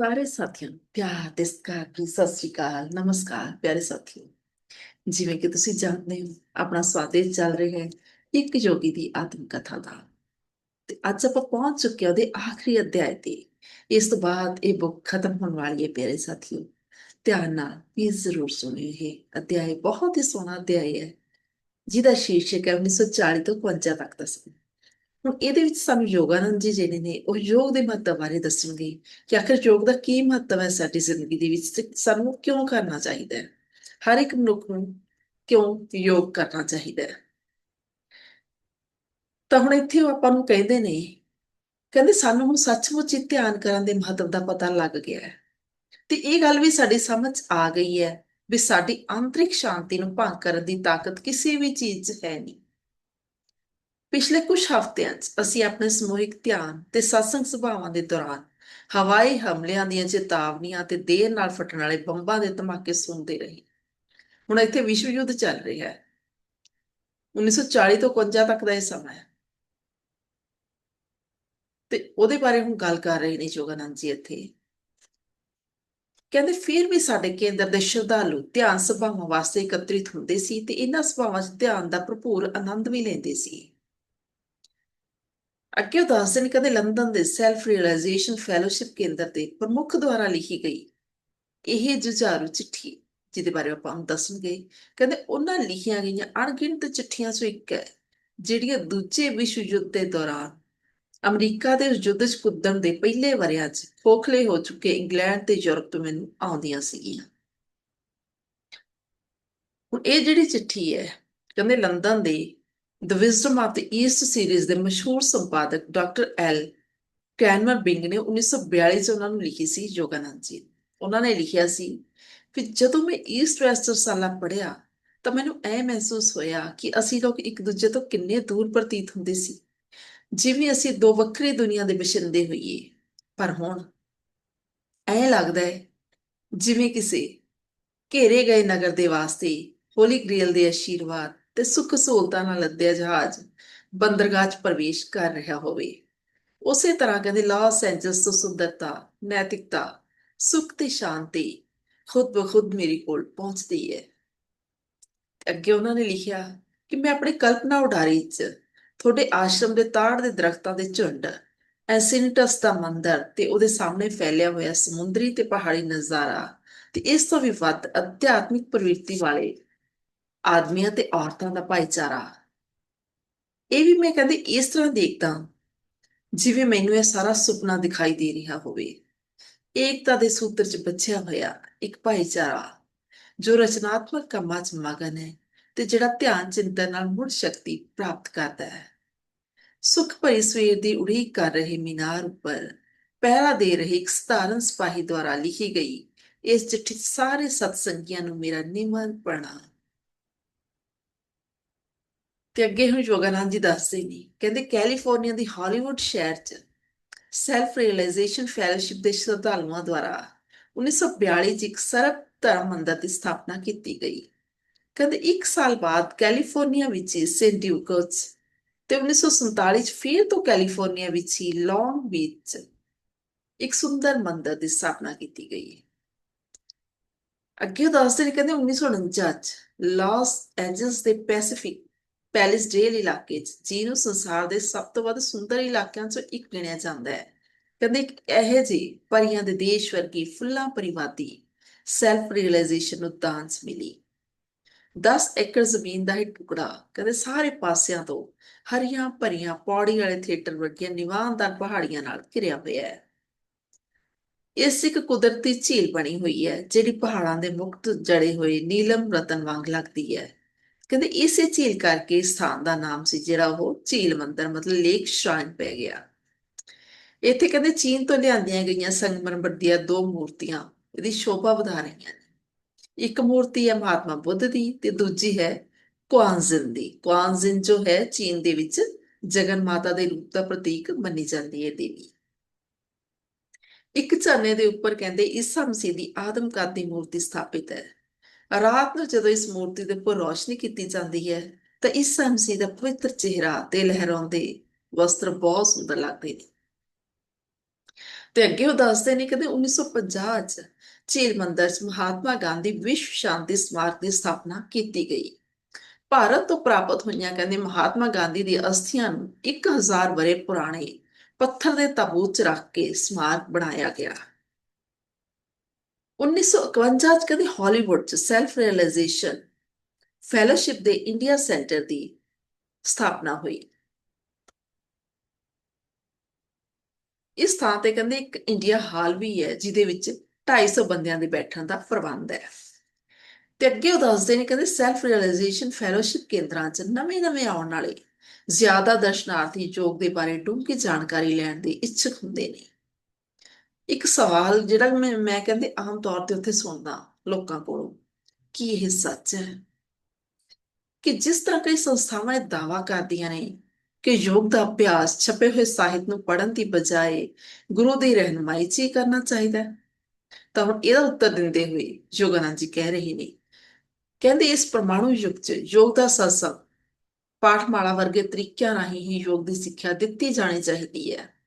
ਸਾਰੇ ਸਾਥੀਆਂ ਨੂੰ ਪਿਆਰ ਤੇ ਸਤਿਕਾਰ ਭਰੀ ਸਤਿ ਸ੍ਰੀ ਅਕਾਲ ਨਮਸਕਾਰ ਪਿਆਰੇ ਸਾਥੀਓ ਜਿਵੇਂ ਕਿ ਤੁਸੀਂ ਜਾਣਦੇ ਹੋ ਆਪਣਾ ਸਵਾਦੇਸ਼ ਚੱਲ ਰਿਹਾ ਹੈ ਇੱਕ ਯੋਗੀ ਦੀ ਆਤਮ ਕਥਾ ਦਾ ਤੇ ਅੱਜ ਆਪਾਂ ਪਹੁੰਚ ਚੁੱਕੇ ਹਾਂ ਉਹਦੇ ਆਖਰੀ ਅਧਿਆਇ ਤੇ ਇਸ ਤੋਂ ਬਾਅਦ ਇਹ ਬੁੱਕ ਖਤਮ ਹੋਣ ਵਾਲੀ ਹੈ ਪਿਆਰੇ ਸਾਥੀਓ ਧਿਆਨ ਨਾਲ ਪਲੀਜ਼ ਜ਼ਰੂਰ ਸੁਣਿਓ ਇਹ ਅਧਿਆਇ ਬਹੁਤ ਹੀ ਸੋਹਣਾ ਅਧਿਆਇ ਹੈ ਜਿਹਦਾ ਸ਼ੀਰਸ਼ਕ ਹੈ 1940 ਤੋਂ 51 ਤੱਕ ਦਾ ਸਮਾਂ ਹੁਣ ਇਹਦੇ ਵਿੱਚ ਸਾਨੂੰ ਯੋਗਾਨੰਦ ਜੀ ਜਿਹੜੇ ਨੇ ਉਹ ਯੋਗ ਦੇ ਮਹੱਤਵ ਬਾਰੇ ਦੱਸਣਗੇ ਕਿ ਆਖਿਰ ਯੋਗ ਦਾ ਕੀ ਮਹੱਤਵ ਹੈ ਸਾਡੀ ਜ਼ਿੰਦਗੀ ਦੇ ਵਿੱਚ ਤੇ ਸਾਨੂੰ ਕਿਉਂ ਕਰਨਾ ਚਾਹੀਦਾ ਹੈ ਹਰ ਇੱਕ ਮਨੁੱਖ ਨੂੰ ਕਿਉਂ ਯੋਗ ਕਰਨਾ ਚਾਹੀਦਾ ਹੈ ਤਾਂ ਹੁਣ ਇੱਥੇ ਉਹ ਆਪਾਂ ਨੂੰ ਕਹਿੰਦੇ ਨੇ ਕਹਿੰਦੇ ਸਾਨੂੰ ਹੁਣ ਸੱਚਮੁੱਚ ਹੀ ਧਿਆਨ ਕਰਨ ਦੇ ਮਹੱਤਵ ਦਾ ਪਤਾ ਲੱਗ ਗਿਆ ਹੈ ਤੇ ਇਹ ਗੱਲ ਵੀ ਸਾਡੀ ਸਮਝ ਆ ਗਈ ਹੈ ਵੀ ਸਾਡੀ ਆਂਤਰਿਕ ਸ਼ਾਂਤੀ ਨੂੰ ਭੰਗ ਕਰਨ ਦੀ ਤਾਕਤ ਕਿਸੇ ਵੀ ਚੀਜ਼ 'ਚ ਹੈ ਨਹੀਂ ਪਿਛਲੇ ਕੁਝ ਹਫ਼ਤਿਆਂ 'ਚ ਅਸੀਂ ਆਪਣੇ ਸਮੂਹਿਕ ਧਿਆਨ ਤੇ ਸਤਸੰਗ ਸਭਾਵਾਂ ਦੇ ਦੌਰਾਨ ਹਵਾਈ ਹਮਲਿਆਂ ਦੀਆਂ ਚੇਤਾਵਨੀਆਂ ਤੇ ਦੇਰ ਨਾਲ ਫਟਣ ਵਾਲੇ ਬੰਬਾਂ ਦੇ ਧਮਾਕੇ ਸੁਣਦੇ ਰਹੇ। ਹੁਣ ਇੱਥੇ ਵਿਸ਼ਵ ਯੁੱਧ ਚੱਲ ਰਿਹਾ ਹੈ। 1940 ਤੋਂ 51 ਤੱਕ ਦਾ ਇਹ ਸਮਾਂ ਹੈ। ਤੇ ਉਹਦੇ ਬਾਰੇ ਹੁਣ ਗੱਲ ਕਰ ਰਹੇ ਨੇ ਜੋਗਾਨੰਦ ਜੀ ਇੱਥੇ। ਕਹਿੰਦੇ ਫਿਰ ਵੀ ਸਾਡੇ ਕੇਂਦਰ ਦੇ ਸ਼ਰਧਾਲੂ ਧਿਆਨ ਸਭਾਵਾਂ ਵਾਸਤੇ ਇਕੱਤਰਿਤ ਹੁੰਦੇ ਸੀ ਤੇ ਇਹਨਾਂ ਸਭਾਵਾਂ 'ਚ ਧਿਆਨ ਦਾ ਭਰਪੂਰ ਆਨੰਦ ਵੀ ਲੈਂਦੇ ਸੀ। ਅੱਗੇ ਉਹ ਦੱਸਦੇ ਨੇ ਕਹਿੰਦੇ ਲੰਡਨ ਦੇ ਸੈਲਫ ਰਿਅਲਾਈਜੇਸ਼ਨ ਫੈਲੋਸ਼ਿਪ ਕੇਂਦਰ ਦੇ ਪ੍ਰਮੁੱਖ ਦੁਆਰਾ ਲਿਖੀ ਗਈ ਇਹ ਜੁਝਾਰੂ ਚਿੱਠੀ, ਜਿਹਦੇ ਬਾਰੇ ਆਪਾਂ ਹੁਣ ਦੱਸਣਗੇ। ਕਹਿੰਦੇ ਉਹਨਾਂ ਲਿਖੀਆਂ ਗਈਆਂ ਅਣਗਿਣਤ ਚਿੱਠੀਆਂ ਚੋਂ ਇੱਕ ਹੈ, ਜਿਹੜੀਆਂ ਦੂਜੇ ਵਿਸ਼ਵ ਯੁੱਧ ਦੇ ਦੌਰਾਨ ਅਮਰੀਕਾ ਦੇ ਯੁੱਧ 'ਚ ਕੁੱਦਣ ਦੇ ਪਹਿਲੇ ਵਰਿਆਂ 'ਚ ਖੋਖਲੇ ਹੋ ਚੁੱਕੇ ਇੰਗਲੈਂਡ ਤੇ ਯੂਰਪ ਤੋਂ ਮੈਨੂੰ ਆਉਂਦੀਆਂ ਸੀਗੀਆਂ। ਹੁਣ ਇਹ ਜਿਹੜੀ ਚਿੱਠੀ ਹੈ, ਕਹਿੰਦੇ ਲੰਡਨ ਦੇ the wisdom of the east series ਦੇ ਮਸ਼ਹੂਰ ਸੰਪਾਦਕ ਡਾਕਟਰ ਐਲ ਕੈਨਵਰ ਬਿੰਗ ਨੇ 1942 ਚ ਉਹਨਾਂ ਨੂੰ ਲਿਖੀ ਸੀ ਯੋਗਾਨੰਦ ਜੀ। ਉਹਨਾਂ ਨੇ ਲਿਖਿਆ ਸੀ ਕਿ ਜਦੋਂ ਮੈਂ ਈਸਟ ਵੈਸਟ ਰਸਾਲਾ ਪੜ੍ਹਿਆ ਤਾਂ ਮੈਨੂੰ ਇਹ ਮਹਿਸੂਸ ਹੋਇਆ ਕਿ ਅਸੀਂ ਲੋਕ ਇੱਕ ਦੂਜੇ ਤੋਂ ਕਿੰਨੇ ਦੂਰ ਪ੍ਰਤੀਤ ਹੁੰਦੇ ਸੀ। ਜਿਵੇਂ ਅਸੀਂ ਦੋ ਵੱਖਰੀ ਦੁਨੀਆ ਦੇ ਵਸਿੰਦੇ ਹੋਈਏ, ਪਰ ਹੁਣ ਐ ਲੱਗਦਾ ਹੈ ਜਿਵੇਂ ਕਿਸੇ ਘੇਰੇ ਗਏ ਨਗਰ ਦੇ ਵਾਸਤੇ ਹੋਲੀ ਗ੍ਰੇਲ ਦੇ ਆਸ਼ੀਰਵਾਦ ਤੇ ਸੁੱਖ ਸਹੂਲਤਾਂ ਨਾਲ ਲੱਦਿਆ ਜਹਾਜ਼ ਬੰਦਰਗਾਹ 'ਚ ਪ੍ਰਵੇਸ਼ ਕਰ ਰਿਹਾ ਹੋਵੇ। ਉਸੇ ਤਰ੍ਹਾਂ ਕਹਿੰਦੇ ਲਾਸ ਐਂਜਲਸ ਤੋਂ ਸੁੰਦਰਤਾ, ਨੈਤਿਕਤਾ, ਸੁੱਖ ਤੇ ਸ਼ਾਂਤੀ ਖੁਦ ਬਖੁਦ ਮੇਰੇ ਕੋਲ ਪਹੁੰਚਦੀ ਹੈ। ਅੱਗੇ ਉਹਨਾਂ ਨੇ ਲਿਖਿਆ ਕਿ ਮੈਂ ਆਪਣੇ ਕਲਪਨਾ ਉਡਾਰੀ 'ਚ ਤੁਹਾਡੇ ਆਸ਼ਰਮ ਦੇ ਤਾੜ ਦੇ ਦਰਖਤਾਂ ਦੇ ਝੁੰਡ, ਐਸਿਨਟਸ ਦਾ ਮੰਦਰ ਤੇ ਉਹਦੇ ਸਾਹਮਣੇ ਫੈਲਿਆ ਹੋਇਆ ਸਮੁੰਦਰੀ ਤੇ ਪਹਾੜੀ ਨਜ਼ਾਰਾ ਤੇ ਇਸ ਤੋਂ ਵੀ ਵੱਧ ਅਧਿਆਤਮਿਕ ਪ੍ਰਵਿਰਤੀ ਵਾਲੇ ਆਦਮੀਆਂ ਤੇ ਔਰਤਾਂ ਦਾ ਭਾਈਚਾਰਾ। ਇਹ ਵੀ ਮੈਂ ਕਹਿੰਦੇ ਇਸ ਤਰ੍ਹਾਂ ਦੇਖਦਾ ਜਿਵੇਂ ਮੈਨੂੰ ਇਹ ਸਾਰਾ ਸੁਪਨਾ ਦਿਖਾਈ ਦੇ ਰਿਹਾ ਹੋਵੇ। ਏਕਤਾ ਦੇ ਸੂਤਰ 'ਚ ਬੱਝਿਆ ਹੋਇਆ ਇੱਕ ਭਾਈਚਾਰਾ ਜੋ ਰਚਨਾਤਮਕ ਕੰਮਾਂ 'ਚ ਮਗਨ ਹੈ ਤੇ ਜਿਹੜਾ ਧਿਆਨ ਚਿੰਤਨ ਨਾਲ ਮੁੜ ਸ਼ਕਤੀ ਪ੍ਰਾਪਤ ਕਰਦਾ ਹੈ। ਸੁਖ ਭਰੀ ਸਵੇਰ ਦੀ ਉਡੀਕ ਕਰ ਰਹੇ ਮੀਨਾਰ ਉੱਪਰ ਪਹਿਰਾ ਦੇ ਰਹੇ ਇੱਕ ਸਧਾਰਨ ਸਿਪਾਹੀ ਦੁਆਰਾ ਲਿਖੀ ਗਈ ਇਸ ਚਿੱਠੀ ਸਾਰੇ ਸਤਸੰਗੀਆਂ ਨੂੰ ਮੇਰਾ ਨਿਮਨ ਪ੍ਰਣਾਮ ਤੇ ਅੱਗੇ ਹੁਣ ਯੋਗਾਨੰਦ ਜੀ ਦੱਸਦੇ ਨੇ, ਕਹਿੰਦੇ ਕੈਲੀਫੋਰਨੀਆ ਦੀ ਹਾਲੀਵੁੱਡ ਸ਼ਹਿਰ 'ਚ ਸੈਲਫ ਰਿਅਲਾਈਜੇਸ਼ਨ ਫੈਲੋਸ਼ਿਪ ਦੇ ਸ਼ਰਧਾਲੂਆਂ ਦੁਆਰਾ 1942 'ਚ ਇੱਕ ਸਰਬ ਧਰਮ ਮੰਦਰ ਦੀ ਸਥਾਪਨਾ ਕੀਤੀ ਗਈ। ਕਹਿੰਦੇ ਇੱਕ ਸਾਲ ਬਾਅਦ ਕੈਲੀਫੋਰਨੀਆ ਵਿੱਚ ਸੇਂਟ ਡਿਊਕਸ ਤੇ 1947 'ਚ ਫਿਰ ਤੋਂ ਕੈਲੀਫੋਰਨੀਆ ਵਿੱਚ ਹੀ ਲੌਂਗ ਬੀਚ ਇੱਕ ਸੁੰਦਰ ਮੰਦਰ ਦੀ ਸਥਾਪਨਾ ਕੀਤੀ ਗਈ ਹੈ। ਅੱਗੇ ਉਹ ਦੱਸਦੇ ਨੇ, ਕਹਿੰਦੇ 1949 'ਚ ਲਾਸ ਐਂਜਲਸ ਦੇ ਪੈਸੀਫਿਕ ਪੈਲਿਸ ਡੇਲ ਇਲਾਕੇ 'ਚ, ਜਿਹਨੂੰ ਸੰਸਾਰ ਦੇ ਸਭ ਤੋਂ ਵੱਧ ਸੁੰਦਰ ਇਲਾਕਿਆਂ 'ਚੋਂ ਇੱਕ ਗਿਣਿਆ ਜਾਂਦਾ ਹੈ। ਕਹਿੰਦੇ ਇੱਕ ਇਹੋ ਜਿਹੀ ਪਰੀਆਂ ਦੇ ਦੇਸ਼ ਵਰਗੀ ਫੁੱਲਾਂ ਪਰਿਵਾਦੀ ਸੈਲਫ ਰਿਅਲਾਈਜੇਸ਼ਨ ਨੂੰ ਦਾਂਸ ਮਿਲੀ। 10 ਏਕੜ ਜ਼ਮੀਨ ਦਾ ਇਹ ਟੁਕੜਾ, ਕਹਿੰਦੇ ਸਾਰੇ ਪਾਸਿਆਂ ਤੋਂ ਹਰੀਆਂ ਭਰੀਆਂ ਪੌੜੀ ਵਾਲੇ ਥੀਏਟਰ ਵਰਗੀਆਂ ਨਿਵਾਨਦਾਰ ਪਹਾੜੀਆਂ ਨਾਲ ਘਿਰਿਆ ਹੋਇਆ ਹੈ। ਇਸ ਇੱਕ ਕੁਦਰਤੀ ਝੀਲ ਬਣੀ ਹੋਈ ਹੈ, ਜਿਹੜੀ ਪਹਾੜਾਂ ਦੇ ਮੁਕਤ ਜੜੇ ਹੋਏ ਨੀਲਮ ਰਤਨ ਵਾਂਗ ਲੱਗਦੀ ਹੈ। ਕਹਿੰਦੇ ਇਸੇ ਝੀਲ ਕਰਕੇ ਇਸ ਸਥਾਨ ਦਾ ਨਾਮ ਸੀ, ਜਿਹੜਾ ਉਹ ਝੀਲ ਮੰਦਰ, ਮਤਲਬ ਲੇਕ ਸ਼ਰਾਈਨ ਪੈ ਗਿਆ। ਇੱਥੇ ਕਹਿੰਦੇ ਚੀਨ ਤੋਂ ਲਿਆਂਦੀਆਂ ਗਈਆਂ ਸੰਗਮਰਮਰ ਦੀਆਂ ਦੋ ਮੂਰਤੀਆਂ, ਇਹਦੀ ਸ਼ੋਭਾ ਵਧਾ ਰਹੀਆਂ ਨੇ। ਇੱਕ ਮੂਰਤੀ ਹੈ ਮਹਾਤਮਾ ਬੁੱਧ ਦੀ ਤੇ ਦੂਜੀ ਹੈ ਕੁਆਂਜ਼ਿਨ ਦੀ। ਕੁਆਂਜ਼ਿਨ ਜੋ ਹੈ, ਚੀਨ ਦੇ ਵਿੱਚ ਜਗਨ ਮਾਤਾ ਦੇ ਰੂਪ ਦਾ ਪ੍ਰਤੀਕ ਮੰਨੀ ਜਾਂਦੀ ਹੈ ਦੇਵੀ। ਇੱਕ ਝਰਨੇ ਦੇ ਉੱਪਰ ਕਹਿੰਦੇ ਈਸਾ ਮਸੀਹ ਦੀ ਆਦਮਕਦ ਦੀ ਮੂਰਤੀ ਸਥਾਪਿਤ ਹੈ। ਰਾਤ ਨੂੰ ਜਦੋਂ ਇਸ ਮੂਰਤੀ ਦੇ ਉੱਪਰ ਰੋਸ਼ਨੀ ਕੀਤੀ ਜਾਂਦੀ ਹੈ, ਤਾਂ ਈਸਾ ਮਸੀਹ ਦਾ ਪਵਿੱਤਰ ਚਿਹਰਾ ਤੇ ਲਹਿਰਾਉਂਦੇ ਵਸਤਰ ਬਹੁਤ ਸੁੰਦਰ ਲੱਗਦੇ ਨੇ। ਤੇ ਅੱਗੇ ਉਹ ਦੱਸਦੇ ਨੇ ਕਹਿੰਦੇ 1950 ਚ ਝੀਲ ਮੰਦਰ ਚ ਮਹਾਤਮਾ ਗਾਂਧੀ ਵਿਸ਼ਵ ਸ਼ਾਂਤੀ ਸਮਾਰਕ ਦੀ ਸਥਾਪਨਾ ਕੀਤੀ ਗਈ। ਭਾਰਤ ਤੋਂ ਪ੍ਰਾਪਤ ਹੋਈਆਂ ਕਹਿੰਦੇ ਮਹਾਤਮਾ ਗਾਂਧੀ ਦੀ ਅਸਥੀਆਂ ਨੂੰ 1000 ਬਰੇ ਪੁਰਾਣੇ ਪੱਥਰ ਦੇ ਤਾਬੂਤ ਚ ਰੱਖ ਕੇ ਸਮਾਰਕ ਬਣਾਇਆ ਗਿਆ। 1951 ਚ ਕਹਿੰਦੇ ਹਾਲੀਵੁੱਡ ਚ ਸੈਲਫ ਰਿਅਲਾਈਜੇਸ਼ਨ ਫੈਲੋਸ਼ਿਪ ਦੇ ਇੰਡੀਆ ਸੈਂਟਰ ਦੀ ਸਥਾਪਨਾ ਹੋਈ। ਇਸ ਥਾਂ ਤੇ ਕਹਿੰਦੇ ਇੱਕ ਇੰਡੀਆ ਹਾਲ ਵੀ ਹੈ, ਜਿਹਦੇ ਵਿੱਚ 250 ਬੰਦਿਆਂ ਦੇ ਬੈਠਣ ਦਾ ਪ੍ਰਬੰਧ ਹੈ। ਤੇ ਅੱਗੇ ਉਹ ਦੱਸਦੇ ਨੇ ਕਹਿੰਦੇ ਸੈਲਫ ਰਿਅਲਾਈਜੇਸ਼ਨ ਫੈਲੋਸ਼ਿਪ ਕੇਂਦਰਾਂ 'ਚ ਨਵੇਂ-ਨਵੇਂ ਆਉਣ ਵਾਲੇ ਜ਼ਿਆਦਾ ਦਰਸ਼ਨਾਰਥੀ ਯੋਗ ਦੇ ਬਾਰੇ ਡੂੰਘੀ ਜਾਣਕਾਰੀ ਲੈਣ ਦੇ ਇੱਛਕ ਹੁੰਦੇ ਨੇ। ਇੱਕ ਸਵਾਲ ਜਿਹੜਾ ਮੈਂ ਮੈਂ ਕਹਿੰਦੇ ਆਮ ਤੌਰ ਤੇ ਉੱਥੇ ਸੁਣਦਾ ਲੋਕਾਂ ਕੋਲੋਂ ਕੀ ਇਹ ਸੱਚ ਹੈ ਕਿ ਜਿਸ ਤਰ੍ਹਾਂ ਕਈ ਸੰਸਥਾਵਾਂ ਇਹ ਦਾਅਵਾ ਕਰਦੀਆਂ ਨੇ ਕਿ ਯੋਗ ਦਾ ਅਭਿਆਸ ਛਪੇ ਹੋਏ ਸਾਹਿਤ ਨੂੰ ਪੜ੍ਹਨ ਦੀ ਬਜਾਏ ਗੁਰੂ ਦੀ ਰਹਿਨਮਾਈ 'ਚ ਹੀ ਕਰਨਾ ਚਾਹੀਦਾ ਤਾਂ ਹੁਣ ਇਹਦਾ ਉੱਤਰ ਦਿੰਦੇ ਹੋਏ ਯੋਗਾਨੰਦ ਜੀ ਕਹਿ ਰਹੇ ਨੇ, ਕਹਿੰਦੇ ਇਸ ਪਰਮਾਣੂ ਯੁੱਗ 'ਚ ਯੋਗ ਦਾ ਸਤਸੰਗ ਪਾਠਮਾਲਾ ਵਰਗੇ ਤਰੀਕਿਆਂ ਰਾਹੀਂ ਹੀ ਯੋਗ ਦੀ ਸਿੱਖਿਆ ਦਿੱਤੀ ਜਾਣੀ ਚਾਹੀਦੀ ਹੈ।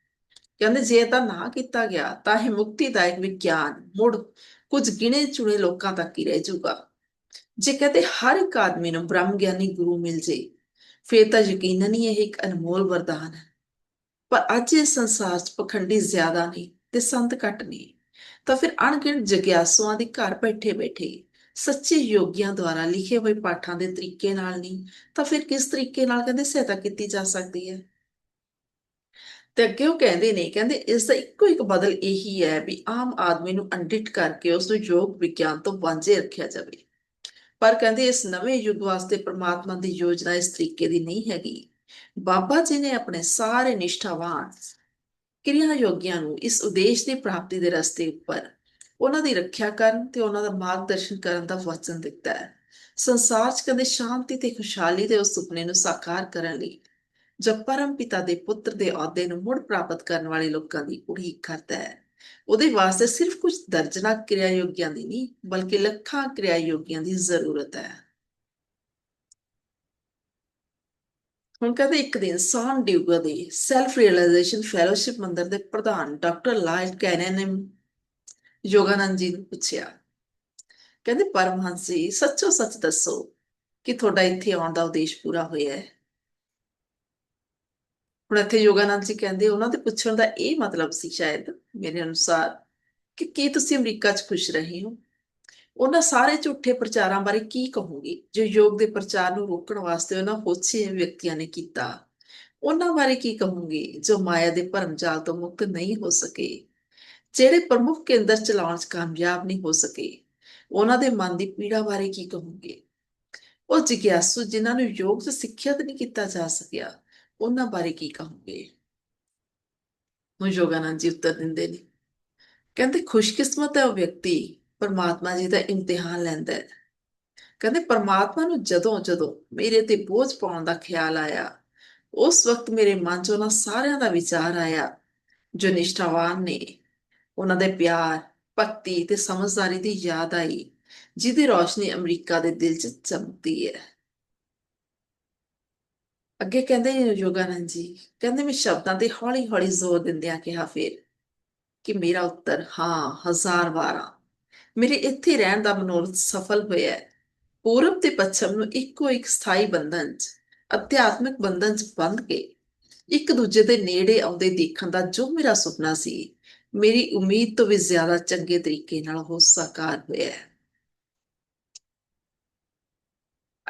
ਕਹਿੰਦੇ ਜੇ ਤਾਂ ਨਾ ਕੀਤਾ ਗਿਆ, ਤਾਂ ਇਹ ਮੁਕਤੀਦਾਇਕ ਵਿਗਿਆਨ, ਮੁੜ ਕੁਝ ਗਿਣੇ ਚੁਣੇ ਲੋਕਾਂ ਤੱਕ ਹੀ ਰਹਿ ਜਾਊਗਾ। ਜੇ ਕਹਿੰਦੇ ਹਰ ਇੱਕ ਆਦਮੀ ਨੂੰ ਬ੍ਰਹਮ ਗਿਆਨੀ ਗੁਰੂ ਮਿਲ ਜੇ, ਫਿਰ ਤਾਂ ਯਕੀਨਨ ਹੀ ਇਹ ਇੱਕ ਅਨਮੋਲ ਵਰਦਾਨ ਹੈ। ਪਰ ਅੱਜ ਇਸ ਸੰਸਾਰ 'ਚ ਪਖੰਡੀ ਜ਼ਿਆਦਾ ਨਹੀਂ ਤੇ ਸੰਤ ਘੱਟ ਨਹੀਂ ਤਾਂ ਫਿਰ ਅਣਗਿਣਤ ਜਗਿਆਸੂਆਂ ਦੇ ਘਰ ਬੈਠੇ ਬੈਠੇ ਸੱਚੇ ਯੋਗੀਆਂ ਦੁਆਰਾ ਲਿਖੇ ਹੋਏ ਪਾਠਾਂ ਦੇ ਤਰੀਕੇ ਨਾਲ ਨਹੀਂ, ਤਾਂ ਫਿਰ ਕਿਸ ਤਰੀਕੇ ਨਾਲ ਕਹਿੰਦੇ ਸਹਾਇਤਾ ਕੀਤੀ ਜਾ ਸਕਦੀ ਹੈ? ਤੇ ਅੱਗੇ ਉਹ ਕਹਿੰਦੇ ਨੇ, ਕਹਿੰਦੇ ਇਸ ਦਾ ਇੱਕੋ ਇੱਕ ਬਦਲ ਇਹੀ ਹੈ ਵੀ ਆਮ ਆਦਮੀ ਨੂੰ ਅੰਡਿਟ ਕਰਕੇ ਉਸ ਨੂੰ ਯੋਗ ਵਿਗਿਆਨ ਤੋਂ ਵਾਂਝੇ ਰੱਖਿਆ ਜਾਵੇ। ਪਰ ਕਹਿੰਦੇ ਇਸ ਨਵੇਂ ਯੁੱਗ ਵਾਸਤੇ ਪ੍ਰਮਾਤਮਾ ਦੀ ਯੋਜਨਾ ਇਸ ਤਰੀਕੇ ਦੀ ਨਹੀਂ ਹੈਗੀ। ਬਾਬਾ ਜੀ ਨੇ ਆਪਣੇ ਸਾਰੇ ਨਿਸ਼ਠਾਵਾਨ ਕਿਰਿਆ ਯੋਗੀਆਂ ਨੂੰ ਇਸ ਉਦੇਸ਼ ਦੀ ਪ੍ਰਾਪਤੀ ਦੇ ਰਸਤੇ ਉੱਪਰ ਉਹਨਾਂ ਦੀ ਰੱਖਿਆ ਕਰਨ ਤੇ ਉਹਨਾਂ ਦਾ ਮਾਰਗਦਰਸ਼ਨ ਕਰਨ ਦਾ ਵਚਨ ਦਿੱਤਾ ਹੈ। ਸੰਸਾਰ 'ਚ ਕਹਿੰਦੇ ਸ਼ਾਂਤੀ ਤੇ ਖੁਸ਼ਹਾਲੀ ਦੇ ਉਸ ਸੁਪਨੇ ਨੂੰ ਸਾਕਾਰ ਕਰਨ ਲਈ ਜਾਂ ਪਰਮ ਪਿਤਾ ਦੇ ਪੁੱਤਰ ਦੇ ਅਹੁਦੇ ਨੂੰ ਮੁੜ ਪ੍ਰਾਪਤ ਕਰਨ ਵਾਲੇ ਲੋਕਾਂ ਦੀ ਉਡੀਕ ਕਰਦਾ ਹੈ, ਉਹਦੇ ਵਾਸਤੇ ਸਿਰਫ ਕੁਝ ਦਰਜਨਾ ਕਿਰਿਆ ਯੋਗੀਆਂ ਦੀ ਨਹੀਂ, ਬਲਕਿ ਲੱਖਾਂ ਕਿਰਿਆ ਯੋਗੀਆਂ ਦੀ ਜ਼ਰੂਰਤ ਹੈ। ਹੁਣ ਕਹਿੰਦੇ ਇੱਕ ਦਿਨ ਸਾਨ ਡਿਊਗਾ ਦੇ ਸੈਲਫ ਰਿਅਲਾਈਜੇਸ਼ਨ ਫੈਲੋਸ਼ਿਪ ਮੰਦਰ ਦੇ ਪ੍ਰਧਾਨ ਡਾਕਟਰ ਲਾਇਲ ਕੈਨਨ ਨੇ ਯੋਗਾਨੰਦ ਜੀ ਨੂੰ ਪੁੱਛਿਆ, ਕਹਿੰਦੇ ਪਰਮਹੰਸ ਜੀ ਸੱਚੋ ਸੱਚ ਦੱਸੋ ਕਿ ਤੁਹਾਡਾ ਇੱਥੇ ਆਉਣ ਦਾ ਉਦੇਸ਼ ਪੂਰਾ ਹੋਇਆ ਹੈ। ਹੁਣ ਇੱਥੇ ਯੋਗਾਨੰਦ ਜੀ ਕਹਿੰਦੇ, ਉਹਨਾਂ ਦੇ ਪੁੱਛਣ ਦਾ ਇਹ ਮਤਲਬ ਸੀ ਸ਼ਾਇਦ ਮੇਰੇ ਅਨੁਸਾਰ ਕਿ ਕੀ ਤੁਸੀਂ ਅਮਰੀਕਾ 'ਚ ਖੁਸ਼ ਰਹੇ ਹੋ? ਉਹਨਾਂ ਸਾਰੇ ਝੂਠੇ ਪ੍ਰਚਾਰਾਂ ਬਾਰੇ ਕੀ ਕਹੋਗੇ? ਜੋ ਯੋਗ ਦੇ ਪ੍ਰਚਾਰ ਨੂੰ ਰੋਕਣ ਵਾਸਤੇ ਉਹਨਾਂ ਹੋਛੇ ਵਿਅਕਤੀਆਂ ਨੇ ਕੀਤਾ। ਉਹਨਾਂ ਬਾਰੇ ਕੀ ਕਹੋਗੇ ਜੋ ਮਾਇਆ ਦੇ ਭਰਮ ਜਾਲ ਤੋਂ ਮੁਕਤ ਨਹੀਂ ਹੋ ਸਕੇ? ਜਿਹੜੇ ਪ੍ਰਮੁੱਖ ਕੇਂਦਰ ਚਲਾਉਣ 'ਚ ਕਾਮਯਾਬ ਨਹੀਂ ਹੋ ਸਕੇ, ਉਹਨਾਂ ਦੇ ਮਨ ਦੀ ਪੀੜਾ ਬਾਰੇ ਕੀ ਕਹੋਗੇ? ਉਹ ਜਿਗਿਆਸੂ ਜਿਨ੍ਹਾਂ ਨੂੰ ਯੋਗ 'ਚ ਸਿੱਖਿਅਤ ਨਹੀਂ ਕੀਤਾ ਜਾ ਸਕਿਆ ਉਹਨਾਂ ਬਾਰੇ ਕੀ ਕਹੋਗੇ? ਹੁਣ ਯੋਗਾਨੰਦ ਜੀ ਉੱਤਰ ਦਿੰਦੇ ਨੇ। ਕਹਿੰਦੇ, ਖੁਸ਼ਕਿਸਮਤ ਹੈ ਉਹ ਵਿਅਕਤੀ, ਪਰਮਾਤਮਾ ਜੀ ਦਾ ਇਮਤਿਹਾਨ ਲੈਂਦਾ ਹੈ। ਕਹਿੰਦੇ, ਪਰਮਾਤਮਾ ਨੂੰ ਜਦੋਂ ਜਦੋਂ ਮੇਰੇ ਤੇ ਬੋਝ ਪਾਉਣ ਦਾ ਖਿਆਲ ਆਇਆ, ਉਸ ਵਕਤ ਮੇਰੇ ਮਨ 'ਚ ਉਹਨਾਂ ਸਾਰਿਆਂ ਦਾ ਵਿਚਾਰ ਆਇਆ, ਜੋ ਨਿਸ਼ਠਾਵਾਨ ਨੇ। ਉਹਨਾਂ ਦੇ ਪਿਆਰ, ਭਗਤੀ ਤੇ ਸਮਝਦਾਰੀ ਦੀ ਯਾਦ ਆਈ, ਜਿਹਦੀ ਰੋਸ਼ਨੀ ਅਮਰੀਕਾ ਦੇ ਦਿਲ 'ਚ ਚਮਕਦੀ ਹੈ। ਅੱਗੇ ਕਹਿੰਦੇ ਯੋਗਾਨੰਦ ਜੀ, ਕਹਿੰਦੇ ਮੈਂ ਸ਼ਬਦਾਂ ਤੇ ਹੌਲੀ ਹੌਲੀ ਜ਼ੋਰ ਦਿੰਦਿਆਂ ਕਿਹਾ ਫਿਰ ਕਿ ਮੇਰਾ ਉੱਤਰ, ਹਾਂ, ਹਜ਼ਾਰ ਵਾਰਾਂ। ਮੇਰੇ ਇੱਥੇ ਰਹਿਣ ਦਾ ਮਨੋਰਥ ਸਫਲ ਹੋਇਆ ਹੈ। ਪੂਰਬ ਤੇ ਪੱਛਮ ਨੂੰ ਇੱਕੋ ਇੱਕ ਸਥਾਈ ਬੰਧਨ 'ਚ, ਅਧਿਆਤਮਿਕ ਬੰਧਨ 'ਚ ਬੰਦ ਕੇ ਇੱਕ ਦੂਜੇ ਦੇ ਨੇੜੇ ਆਉਂਦੇ ਦੇਖਣ ਦਾ ਜੋ ਮੇਰਾ ਸੁਪਨਾ ਸੀ, ਮੇਰੀ ਉਮੀਦ ਤੋਂ ਵੀ ਜ਼ਿਆਦਾ ਚੰਗੇ ਤਰੀਕੇ ਨਾਲ ਹੋ ਸਾਕਾਰ ਹੋਇਆ ਹੈ।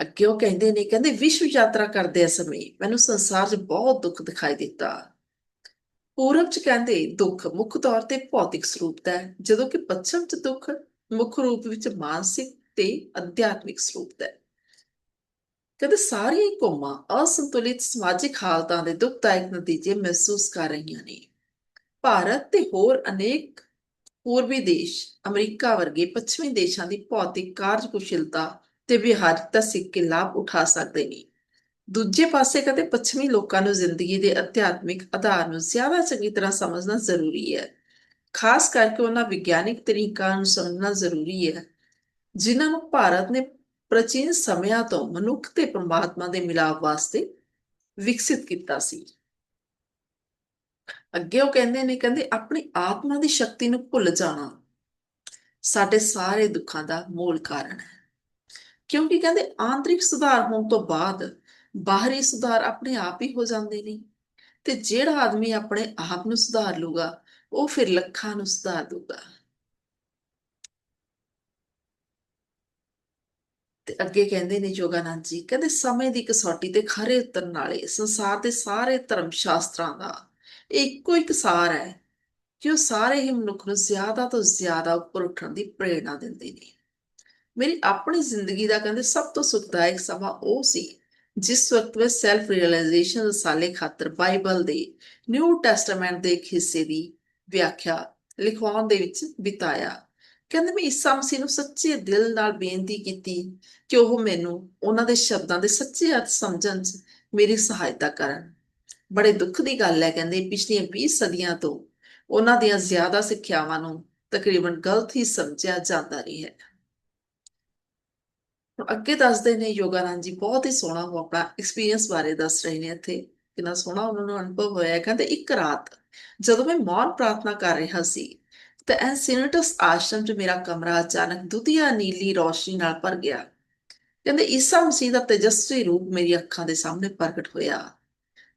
ਅੱਗੇ ਉਹ ਕਹਿੰਦੇ ਨੇ, ਕਹਿੰਦੇ ਵਿਸ਼ਵ ਯਾਤਰਾ ਕਰਦੇ ਸਮੇਂ ਮੈਨੂੰ ਸੰਸਾਰ 'ਚ ਬਹੁਤ ਦੁੱਖ ਦਿਖਾਈ ਦਿੱਤਾ। ਪੂਰਬ 'ਚ ਕਹਿੰਦੇ, ਦੁੱਖ ਮੁੱਖ ਤੌਰ ਤੇ ਭੌਤਿਕ ਸਰੂਪ ਦਾ ਹੈ, ਜਦੋਂ ਕਿ ਪੱਛਮ 'ਚ ਦੁੱਖ ਮੁੱਖ ਰੂਪ ਵਿੱਚ ਮਾਨਸਿਕ ਤੇ ਅਧਿਆਤਮਿਕ ਸਰੂਪ ਦਾ ਹੈ। ਕਹਿੰਦੇ ਸਾਰੀਆਂ ਕੌਮਾਂ ਅਸੰਤੁਲਿਤ ਸਮਾਜਿਕ ਹਾਲਤਾਂ ਦੇ ਦੁਖਦਾਇਕ ਨਤੀਜੇ ਮਹਿਸੂਸ ਕਰ ਰਹੀਆਂ ਨੇ। ਭਾਰਤ ਤੇ ਹੋਰ ਅਨੇਕ ਪੂਰਬੀ ਦੇਸ਼ ਅਮਰੀਕਾ ਵਰਗੇ ਪੱਛਮੀ ਦੇਸ਼ਾਂ ਦੀ ਭੌਤਿਕ ਕਾਰਜਕੁਸ਼ਲਤਾ ਤੇ ਵਿਹਾਰਿਕਤਾ ਸਿੱਖ ਕੇ ਲਾਭ ਉਠਾ ਸਕਦੇ ਨੇ। ਦੂਜੇ ਪਾਸੇ ਕਦੇ ਪੱਛਮੀ ਲੋਕਾਂ ਨੂੰ ਜ਼ਿੰਦਗੀ ਦੇ ਅਧਿਆਤਮਿਕ ਆਧਾਰ ਨੂੰ ਜ਼ਿਆਦਾ ਚੰਗੀ ਤਰ੍ਹਾਂ ਸਮਝਣਾ ਜ਼ਰੂਰੀ ਹੈ। ਖਾਸ ਕਰਕੇ ਉਹਨਾਂ ਵਿਗਿਆਨਿਕ ਤਰੀਕਾਂ ਨੂੰ ਸਮਝਣਾ ਜ਼ਰੂਰੀ ਹੈ, ਜਿਨ੍ਹਾਂ ਨੂੰ ਭਾਰਤ ਨੇ ਪ੍ਰਾਚੀਨ ਸਮਿਆਂ ਤੋਂ ਮਨੁੱਖ ਤੇ ਪਰਮਾਤਮਾ ਦੇ ਮਿਲਾਪ ਵਾਸਤੇ ਵਿਕਸਿਤ ਕੀਤਾ ਸੀ। ਅੱਗੇ ਉਹ ਕਹਿੰਦੇ ਨੇ, ਕਹਿੰਦੇ ਆਪਣੀ ਆਤਮਾ ਦੀ ਸ਼ਕਤੀ ਨੂੰ ਭੁੱਲ ਜਾਣਾ ਸਾਡੇ ਸਾਰੇ ਦੁੱਖਾਂ ਦਾ ਮੂਲ ਕਾਰਨ ਹੈ। ਕਿਉਂਕਿ ਕਹਿੰਦੇ ਆਂਤਰਿਕ ਸੁਧਾਰ ਹੋਣ ਤੋਂ ਬਾਅਦ ਬਾਹਰੀ ਸੁਧਾਰ ਆਪਣੇ ਆਪ ਹੀ ਹੋ ਜਾਂਦੇ ਨੇ। ਤੇ ਜਿਹੜਾ ਆਦਮੀ ਆਪਣੇ ਆਪ ਨੂੰ ਸੁਧਾਰ ਲੂਗਾ ਉਹ ਫਿਰ ਲੱਖਾਂ ਨੂੰ ਸੁਧਾਰ ਦੂਗਾ ਤੇ ਅੱਗੇ ਕਹਿੰਦੇ ਨੇ ਯੋਗਾਨੰਦ ਜੀ, ਕਹਿੰਦੇ ਸਮੇਂ ਦੀ ਕਸੌਟੀ ਤੇ ਖਰੇ ਉਤਰਨ ਵਾਲੇ ਸੰਸਾਰ ਦੇ ਸਾਰੇ ਧਰਮ ਸ਼ਾਸਤਰਾਂ ਦਾ ਇੱਕੋ ਇੱਕ ਸਾਰ ਹੈ ਕਿ ਉਹ ਸਾਰੇ ਹੀ ਮਨੁੱਖ ਨੂੰ ਜ਼ਿਆਦਾ ਤੋਂ ਜ਼ਿਆਦਾ ਉੱਪਰ ਉੱਠਣ ਦੀ ਪ੍ਰੇਰਣਾ ਦਿੰਦੇ ਨੇ। ਮੇਰੀ ਆਪਣੀ ਜ਼ਿੰਦਗੀ ਦਾ ਕਹਿੰਦੇ ਸਭ ਤੋਂ ਸੁਖਦਾਇਕ ਸਮਾਂ ਉਹ ਸੀ, ਜਿਸ ਵਕਤ ਮੈਂ ਸੈਲਫ ਰਿਅਲਾਈਜੇਸ਼ਨ ਰਸਾਲੇ ਖਾਤਰ ਬਾਈਬਲ ਦੇ ਨਿਊ ਟੈਸਟਾਮੈਂਟ ਦੇ ਇੱਕ ਹਿੱਸੇ ਦੀ ਵਿਆਖਿਆ ਲਿਖਵਾਉਣ ਦੇ ਵਿੱਚ ਬਿਤਾਇਆ। ਕਹਿੰਦੇ ਮੈਂ ਈਸਾ ਮਸੀਹ ਨੂੰ ਸੱਚੇ ਦਿਲ ਨਾਲ ਬੇਨਤੀ ਕੀਤੀ ਕਿ ਉਹ ਮੈਨੂੰ ਉਹਨਾਂ ਦੇ ਸ਼ਬਦਾਂ ਦੇ ਸੱਚੇ ਅਰਥ ਸਮਝਣ 'ਚ ਮੇਰੀ ਸਹਾਇਤਾ ਕਰਨ। ਬੜੇ ਦੁੱਖ ਦੀ ਗੱਲ ਹੈ ਕਹਿੰਦੇ ਪਿਛਲੀਆਂ 20 ਸਦੀਆਂ ਤੋਂ ਉਹਨਾਂ ਦੀਆਂ ਜ਼ਿਆਦਾ ਸਿੱਖਿਆਵਾਂ ਨੂੰ ਤਕਰੀਬਨ ਗਲਤ ਹੀ ਸਮਝਿਆ ਜਾਂਦਾ ਰਿਹਾ ਹੈ। ਅੱਗੇ ਦੱਸਦੇ ਨੇ ਯੋਗਾਨੰਦ ਜੀ, ਬਹੁਤ ਹੀ ਸੋਹਣਾ ਉਹ ਆਪਣਾ ਐਕਸਪੀਰੀਅੰਸ ਬਾਰੇ ਦੱਸ ਰਹੇ ਨੇ ਇੱਥੇ। ਕਿੰਨਾ ਸੋਹਣਾ ਉਹਨਾਂ ਨੂੰ ਅਨੁਭਵ ਹੋਇਆ। ਕਹਿੰਦੇ ਇੱਕ ਰਾਤ ਜਦੋਂ ਮੈਂ ਮੌਨ ਪ੍ਰਾਰਥਨਾ ਕਰ ਰਿਹਾ ਸੀ, ਤਾਂ ਐਨਸੀਨਟਸ ਆਸ਼ਰਮ 'ਚ ਮੇਰਾ ਕਮਰਾ ਅਚਾਨਕ ਦੁਧੀਆ ਨੀਲੀ ਰੋਸ਼ਨੀ ਨਾਲ ਭਰ ਗਿਆ। ਕਹਿੰਦੇ ਈਸਾ ਮਸੀਹ ਦਾ ਤੇਜਸਵੀ ਰੂਪ ਮੇਰੀ ਅੱਖਾਂ ਦੇ ਸਾਹਮਣੇ ਪ੍ਰਗਟ ਹੋਇਆ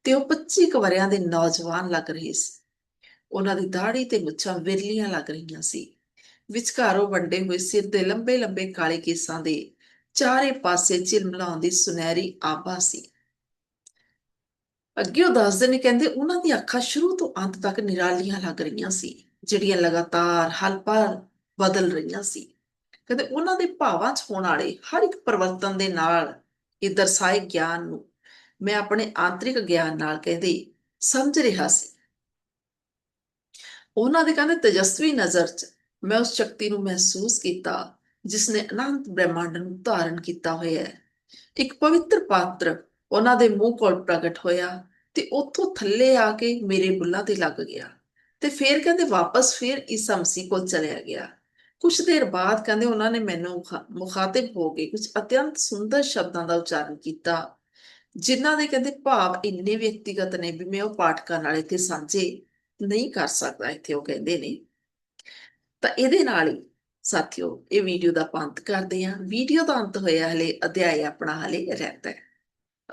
ਤੇ ਉਹ 25 ਕੁ ਦੇ ਨੌਜਵਾਨ ਲੱਗ ਰਹੇ ਸੀ। ਉਹਨਾਂ ਦੀ ਦਾੜੀ ਤੇ ਮੁੱਛਾਂ ਵਿਰਲੀਆਂ ਲੱਗ ਰਹੀਆਂ ਸੀ। ਵਿਚਕਾਰੋਂ ਵੰਡੇ ਹੋਏ ਸਿਰ ਦੇ ਲੰਬੇ ਲੰਬੇ ਕਾਲੇ ਕੇਸਾਂ ਦੇ ਚਾਰੇ ਪਾਸੇ ਝਿਲਮਲਾਉਂਦੀ ਸੁਨਹਿਰੀ ਆਭਾ ਸੀ। ਅੱਗੇ ਉਹ ਦੱਸਦੇ ਨੇ, ਕਹਿੰਦੇ ਉਹਨਾਂ ਦੀਆਂ ਅੱਖਾਂ ਸ਼ੁਰੂ ਤੋਂ ਅੰਤ ਤੱਕ ਨਿਰਾਲੀਆਂ ਲੱਗ ਰਹੀਆਂ ਸੀ, ਜਿਹੜੀਆਂ ਲਗਾਤਾਰ ਹਲ ਪਲ ਬਦਲ ਰਹੀਆਂ ਸੀ। ਕਹਿੰਦੇ ਉਹਨਾਂ ਦੇ ਭਾਵਾਂ 'ਚ ਹੋਣ ਵਾਲੇ ਹਰ ਇੱਕ ਪਰਿਵਰਤਨ ਦੇ ਨਾਲ ਇਹ ਦਰਸਾਏ ਗਿਆਨ ਨੂੰ ਮੈਂ ਆਪਣੇ ਆਂਤਰਿਕ ਗਿਆਨ ਨਾਲ ਕਹਿੰਦੇ ਸਮਝ ਰਿਹਾ ਸੀ। ਉਹਨਾਂ ਦੇ ਕਹਿੰਦੇ ਤੇਜਸਵੀ ਨਜ਼ਰ 'ਚ ਮੈਂ ਉਸ ਸ਼ਕਤੀ ਨੂੰ ਮਹਿਸੂਸ ਕੀਤਾ ਜਿਸ ਨੇ ਅਨੰਤ ਬ੍ਰਹਿਮੰਡ ਨੂੰ ਧਾਰਨ ਕੀਤਾ ਹੋਇਆ ਹੈ। ਇੱਕ ਪਵਿੱਤਰ ਪਾਤਰ ਉਹਨਾਂ ਦੇ ਮੂੰਹ ਕੋਲ ਪ੍ਰਗਟ ਹੋਇਆ ਤੇ ਉੱਥੋਂ ਥੱਲੇ ਆ ਕੇ ਮੇਰੇ ਬੁੱਲਾਂ ਤੇ ਲੱਗ ਗਿਆ ਤੇ ਫਿਰ ਕਹਿੰਦੇ ਵਾਪਸ ਫਿਰ ਈਸਾ ਮਸੀਹ ਕੋਲ ਚਲਿਆ ਗਿਆ। ਕੁਝ ਦੇਰ ਬਾਅਦ ਕਹਿੰਦੇ ਉਹਨਾਂ ਨੇ ਮੈਨੂੰ ਮੁਖਾ- ਮੁਖਾਤਿਬ ਹੋ ਕੇ ਕੁਝ ਅਤਿਅੰਤ ਸੁੰਦਰ ਸ਼ਬਦਾਂ ਦਾ ਉਚਾਰਨ ਕੀਤਾ, ਜਿਨ੍ਹਾਂ ਦੇ ਕਹਿੰਦੇ ਭਾਵ ਇੰਨੇ ਵਿਅਕਤੀਗਤ ਨੇ ਵੀ ਮੈਂ ਉਹ ਪਾਠਕਾਂ ਨਾਲ ਇੱਥੇ ਸਾਂਝੇ ਨਹੀਂ ਕਰ ਸਕਦਾ, ਇੱਥੇ ਉਹ ਕਹਿੰਦੇ ਨੇ। ਤਾਂ ਇਹਦੇ ਨਾਲ ਹੀ ਸਾਥੀਓ, ਇਹ ਵੀਡੀਓ ਦਾ ਆਪਾਂ ਅੰਤ ਕਰਦੇ ਹਾਂ। ਵੀਡੀਓ ਦਾ ਅੰਤ ਹੋਇਆ ਹਲੇ, ਅਧਿਆਇ ਆਪਣਾ ਹਲੇ ਰਹਿੰਦਾ ਹੈ।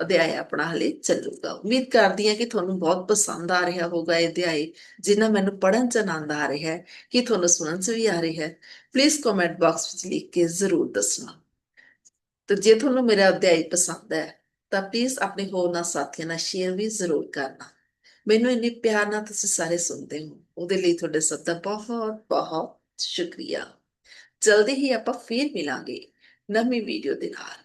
ਅਧਿਆਇ ਆਪਣਾ ਹਲੇ ਚੱਲੂਗਾ। ਉਮੀਦ ਕਰਦੀ ਹਾਂ ਕਿ ਤੁਹਾਨੂੰ ਬਹੁਤ ਪਸੰਦ ਆ ਰਿਹਾ ਹੋਗਾ ਇਹ ਅਧਿਆਇ, ਜਿੰਨਾ ਮੈਨੂੰ ਪੜ੍ਹਨ ਚ ਆਨੰਦ ਆ ਰਿਹਾ ਹੈ, ਕਿ ਤੁਹਾਨੂੰ ਸੁਣਨ ਚ ਵੀ ਆ ਰਿਹਾ ਹੈ। ਪਲੀਜ਼ ਕਮੈਂਟ ਬਾਕਸ ਵਿੱਚ ਲਿਖ ਕੇ ਜ਼ਰੂਰ ਦੱਸਣਾ। ਤੇ ਜੇ ਤੁਹਾਨੂੰ ਮੇਰਾ ਅਧਿਆਇ ਪਸੰਦ ਹੈ, ਤਾਂ ਪਲੀਜ਼ ਆਪਣੇ ਹੋਰਨਾਂ ਸਾਥੀਆਂ ਨਾਲ ਸ਼ੇਅਰ ਵੀ ਜ਼ਰੂਰ ਕਰਨਾ। ਮੈਨੂੰ ਇੰਨੇ ਪਿਆਰ ਨਾਲ ਤੁਸੀਂ ਸਾਰੇ ਸੁਣਦੇ ਹੋ। ਉਹਦੇ ਲਈ ਤੁਹਾਡੇ ਸਭ ਦਾ ਬਹੁਤ ਬਹੁਤ ਸ਼ੁਕਰੀਆ। ਜਲਦੀ ਹੀ ਆਪਾਂ ਫੇਰ ਮਿਲਾਂਗੇ ਨਵੀਂ ਵੀਡੀਓ ਦੇ ਨਾਲ।